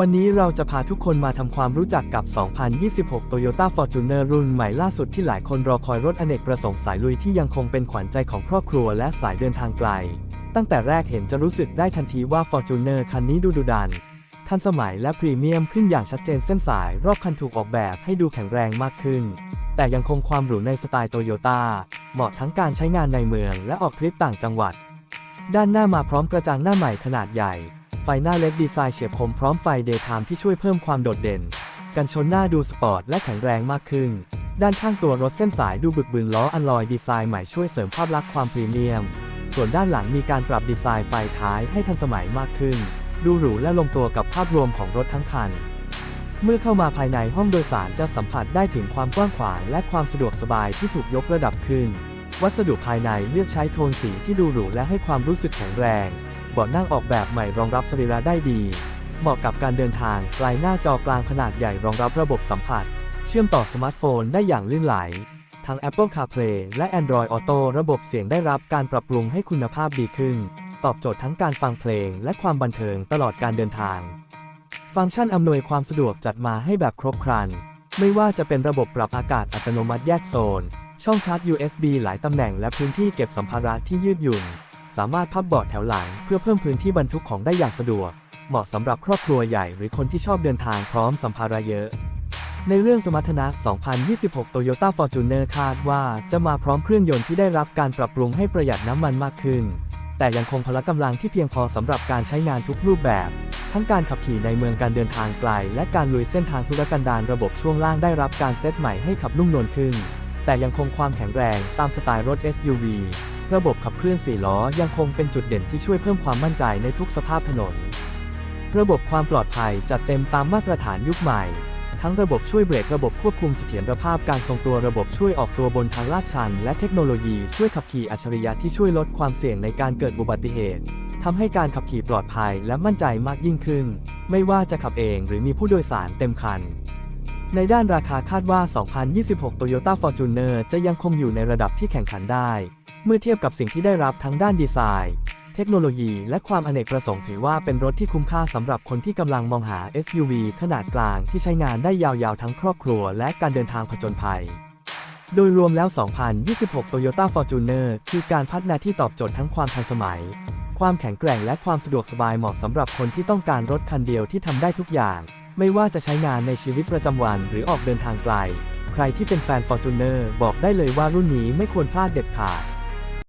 วันนี้เราจะพาทุกคนมาทำความรู้จักกับ 2026 Toyota Fortuner รุ่นใหม่ล่าสุดที่หลายคนรอคอยรถอเนกประสงค์สายลุยที่ยังคงเป็นขวัญใจของครอบครัวและสายเดินทางไกล ตั้งแต่แรกเห็นจะรู้สึกได้ทันทีว่า Fortuner คันนี้ดูดุดัน ทันสมัยและพรีเมียมขึ้นอย่างชัดเจนเส้นสาย รอบคันถูกออกแบบให้ดูแข็งแรงมากขึ้น แต่ยังคงความหรูในสไตล์โตโยต้าเหมาะทั้งการใช้งานในเมืองและออกทริปต่างจังหวัด ด้านหน้ามาพร้อมกระจังหน้าใหม่ขนาดใหญ่ ไฟหน้าเล็กดีไซน์เฉียบคมพร้อมไฟเดย์ไทม์ที่ช่วยเพิ่มความโดดเด่น กันชนหน้าดูสปอร์ตและแข็งแรงมากขึ้น ด้านข้างตัวรถเส้นสายดูบึกบึนล้ออัลลอยดีไซน์ใหม่ช่วยเสริมภาพลักษณ์ความพรีเมียม ส่วนด้านหลังมีการปรับดีไซน์ไฟท้ายให้ทันสมัยมากขึ้น ดูหรูและลงตัวกับภาพรวมของรถทั้งคัน เมื่อเข้ามาภายในห้องโดยสารจะสัมผัสได้ถึงความกว้างขวางและความสะดวกสบายที่ถูกยกระดับขึ้น วัสดุภายในเลือกใช้โทนสีที่ดูหรูและให้ความรู้สึกแข็งแรง เบาะนั่งออกแบบใหม่รองรับสรีระได้ดี เหมาะกับการเดินทางไกลหน้าจอกลางขนาดใหญ่รองรับระบบสัมผัส เชื่อมต่อสมาร์ทโฟนได้อย่างลื่นไหล ทั้ง Apple CarPlay และ Android Auto ระบบเสียงได้รับการปรับปรุงให้คุณภาพดีขึ้น ตอบโจทย์ทั้งการฟังเพลงและความบันเทิงตลอดการเดินทาง ฟังก์ชันอำนวยความสะดวกจัดมาให้แบบครบครัน ไม่ว่าจะเป็นระบบปรับอากาศอัตโนมัติแยกโซน ช่องชาร์จ USB หลายตำแหน่งและพื้นที่เก็บสัมภาระที่ยืดหยุ่น สามารถพับเบาะแถวหลังเพื่อเพิ่มพื้นที่บรรทุกของได้อย่างสะดวก เหมาะสำหรับครอบครัวใหญ่หรือคนที่ชอบเดินทางพร้อมสัมภาระเยอะ ในเรื่องสมรรถนะ 2026 Toyota Fortuner คาดว่าจะมาพร้อมเครื่องยนต์ที่ได้รับการปรับปรุงให้ประหยัดน้ำมันมากขึ้น แต่ยังคงพละกำลังที่เพียงพอสำหรับการใช้งานทุกรูปแบบ ทั้งการขับขี่ในเมืองการเดินทางไกล และการลุยเส้นทางธุรกันดารระบบช่วงล่างได้รับการเซตใหม่ให้ขับนุ่มนวลขึ้น แต่ยังคงความแข็งแรงตามสไตล์รถ SUV ระบบขับเคลื่อน4ล้อยังคงเป็นจุดเด่นที่ช่วยเพิ่มความมั่นใจในทุกสภาพถนน ระบบความปลอดภัยจัดเต็มตามมาตรฐานยุคใหม่ ทั้งระบบช่วยเบรกระบบควบคุมเสถียรภาพการทรงตัวระบบช่วยออกตัวบนทางลาดชัน และเทคโนโลยีช่วยขับขี่อัจฉริยะที่ช่วยลดความเสี่ยงในการเกิดอุบัติเหตุทำให้การขับขี่ปลอดภัยและมั่นใจมากยิ่งขึ้น ไม่ว่าจะขับเองหรือมีผู้โดยสารเต็มคัน ในด้านราคาคาดว่า 2026 Toyota Fortuner จะยังคงอยู่ในระดับที่แข่งขันได้ เมื่อเทียบกับสิ่งที่ได้รับทั้งด้านดีไซน์ เทคโนโลยี และความอเนกประสงค์ถือว่าเป็นรถที่คุ้มค่าสำหรับคนที่กำลังมองหา SUV ขนาดกลางที่ใช้งานได้ยาวๆ ทั้งครอบครัว และการเดินทางผจญภัย โดยรวมแล้ว 2026 Toyota Fortuner คือการพัฒนาที่ตอบโจทย์ทั้งความทันสมัย ความแข็งแกร่งและความสะดวกสบายเหมาะสำหรับคนที่ต้องการรถคันเดียวที่ทำได้ทุกอย่าง ไม่ว่าจะใช้งานในชีวิตประจำวันหรือออกเดินทางไกล ใครที่เป็นแฟน Fortuner บอกได้เลยว่ารุ่นนี้ไม่ควรพลาดเด็ดขาด